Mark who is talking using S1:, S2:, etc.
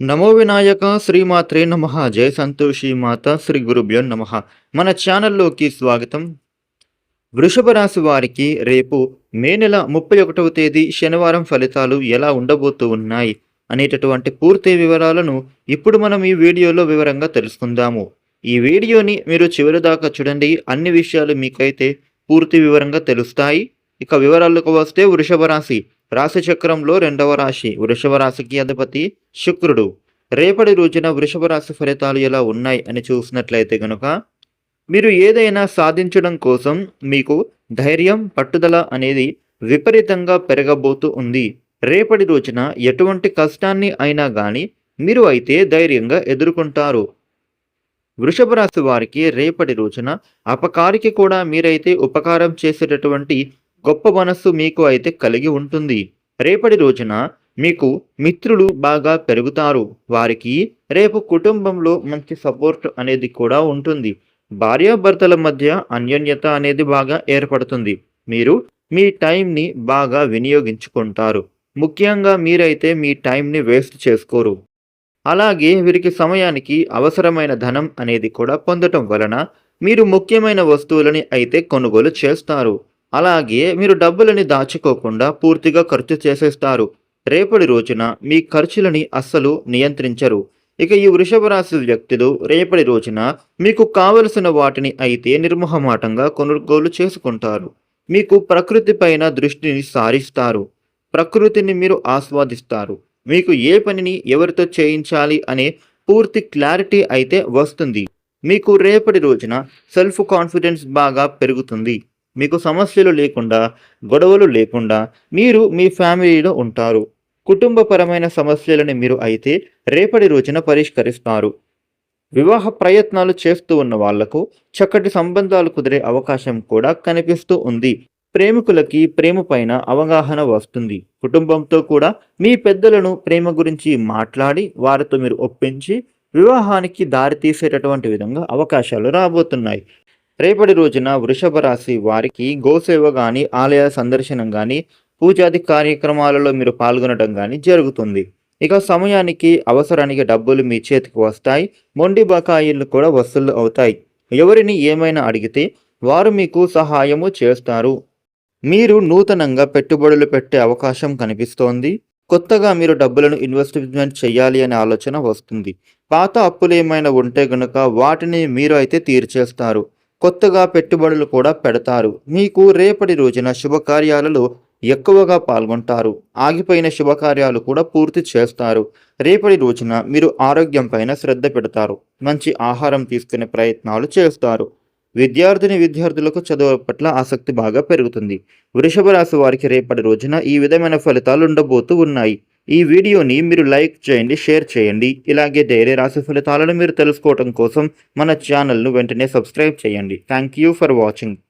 S1: నమో వినాయక శ్రీమాత్రే నమ జయ సంతోషి మాత శ్రీ గురుభ్యో నమ. మన ఛానల్లోకి స్వాగతం. వృషభ రాశి వారికి రేపు మే నెల ముప్పై ఒకటవ తేదీ శనివారం ఫలితాలు ఎలా ఉండబోతూ ఉన్నాయి అనేటటువంటి పూర్తి వివరాలను ఇప్పుడు మనం ఈ వీడియోలో వివరంగా తెలుసుకుందాము. ఈ వీడియోని మీరు చివరి దాకా చూడండి. అన్ని విషయాలు మీకైతే పూర్తి వివరంగా తెలుస్తాయి. ఇక వివరాలకు వస్తే వృషభ రాశి. రాశిచక్రంలో రెండవ రాశి వృషభ రాశికి అధిపతి శుక్రుడు. రేపటి రోజున వృషభ రాశి ఫలితాలు ఎలా ఉన్నాయి అని చూసినట్లయితే గనుక మీరు ఏదైనా సాధించడం కోసం మీకు ధైర్యం పట్టుదల అనేది విపరీతంగా పెరగబోతూ ఉంది. రేపటి రోజున ఎటువంటి కష్టాన్ని అయినా కానీ మీరు అయితే ధైర్యంగా ఎదుర్కొంటారు. వృషభ రాశి వారికి రేపటి రోజున అపకారికి కూడా మీరైతే ఉపకారం చేసేటటువంటి గొప్ప మనస్సు మీకు అయితే కలిగి ఉంటుంది. రేపటి రోజున మీకు మిత్రులు బాగా పెరుగుతారు. వారికి రేపు కుటుంబంలో మంచి సపోర్ట్ అనేది కూడా ఉంటుంది. భార్యాభర్తల మధ్య అన్యోన్యత అనేది బాగా ఏర్పడుతుంది. మీరు మీ టైంని బాగా వినియోగించుకుంటారు. ముఖ్యంగా మీరైతే మీ టైంని వేస్ట్ చేసుకోరు. అలాగే వీరికి సమయానికి అవసరమైన ధనం అనేది కూడా పొందటం వలన మీరు ముఖ్యమైన వస్తువులని అయితే కొనుగోలు చేస్తారు. అలాగే మీరు డబ్బులని దాచుకోకుండా పూర్తిగా ఖర్చు చేసేస్తారు. రేపటి రోజున మీ ఖర్చులని అస్సలు నియంత్రించరు. ఇక ఈ వృషభ రాశి వ్యక్తులు రేపటి రోజున మీకు కావలసిన వాటిని అయితే నిర్మోహమాటంగా కొనుగోలు చేసుకుంటారు. మీకు ప్రకృతి పైన దృష్టిని సారిస్తారు. ప్రకృతిని మీరు ఆస్వాదిస్తారు. మీకు ఏ పనిని ఎవరితో చేయించాలి అనే పూర్తి క్లారిటీ అయితే వస్తుంది. మీకు రేపటి రోజున సెల్ఫ్ కాన్ఫిడెన్స్ బాగా పెరుగుతుంది. మీకు సమస్యలు లేకుండా గొడవలు లేకుండా మీరు మీ ఫ్యామిలీలో ఉంటారు. కుటుంబపరమైన సమస్యలను మీరు అయితే రేపటి రోజున పరిష్కరిస్తారు. వివాహ ప్రయత్నాలు చేస్తూ ఉన్న వాళ్ళకు చక్కటి సంబంధాలు కుదిరే అవకాశం కూడా కనిపిస్తూ ఉంది. ప్రేమికులకి ప్రేమ పైన అవగాహన వస్తుంది. కుటుంబంతో కూడా మీ పెద్దలను ప్రేమ గురించి మాట్లాడి వారితో మీరు ఒప్పించి వివాహానికి దారి తీసేటటువంటి విధంగా అవకాశాలు రాబోతున్నాయి. రేపటి రోజున వృషభ రాశి వారికి గోసేవ కానీ ఆలయ సందర్శనం కానీ పూజాది కార్యక్రమాలలో మీరు పాల్గొనడం కానీ జరుగుతుంది. ఇక సమయానికి అవసరానికి డబ్బులు మీ చేతికి వస్తాయి. మొండి బకాయిలు కూడా వసూలు అవుతాయి. ఎవరిని ఏమైనా అడిగితే వారు మీకు సహాయము చేస్తారు. మీరు నూతనంగా పెట్టుబడులు పెట్టే అవకాశం కనిపిస్తోంది. కొత్తగా మీరు డబ్బులను ఇన్వెస్ట్మెంట్ చేయాలి అనే ఆలోచన వస్తుంది. పాత అప్పులు ఏమైనా ఉంటే గనుక వాటిని మీరు అయితే తీర్చేస్తారు. కొత్తగా పెట్టుబడులు కూడా పెడతారు. మీకు రేపటి రోజున శుభకార్యాలలో ఎక్కువగా పాల్గొంటారు. ఆగిపోయిన శుభకార్యాలు కూడా పూర్తి చేస్తారు. రేపటి రోజున మీరు ఆరోగ్యం పైన శ్రద్ధ పెడతారు. మంచి ఆహారం తీసుకునే ప్రయత్నాలు చేస్తారు. విద్యార్థిని విద్యార్థులకు చదువు పట్ల ఆసక్తి బాగా పెరుగుతుంది. వృషభ రాశి వారికి రేపటి రోజున ఈ విధమైన ఫలితాలు ఉండబోతూ ఉన్నాయి. ఈ వీడియోని మీరు లైక్ చేయండి షేర్ చేయండి. ఇలాగే డైరీ రాశి ఫలితాలను మీరు తెలుసుకోవడం కోసం మన ఛానల్ను వెంటనే సబ్స్క్రైబ్ చేయండి. Thank you for watching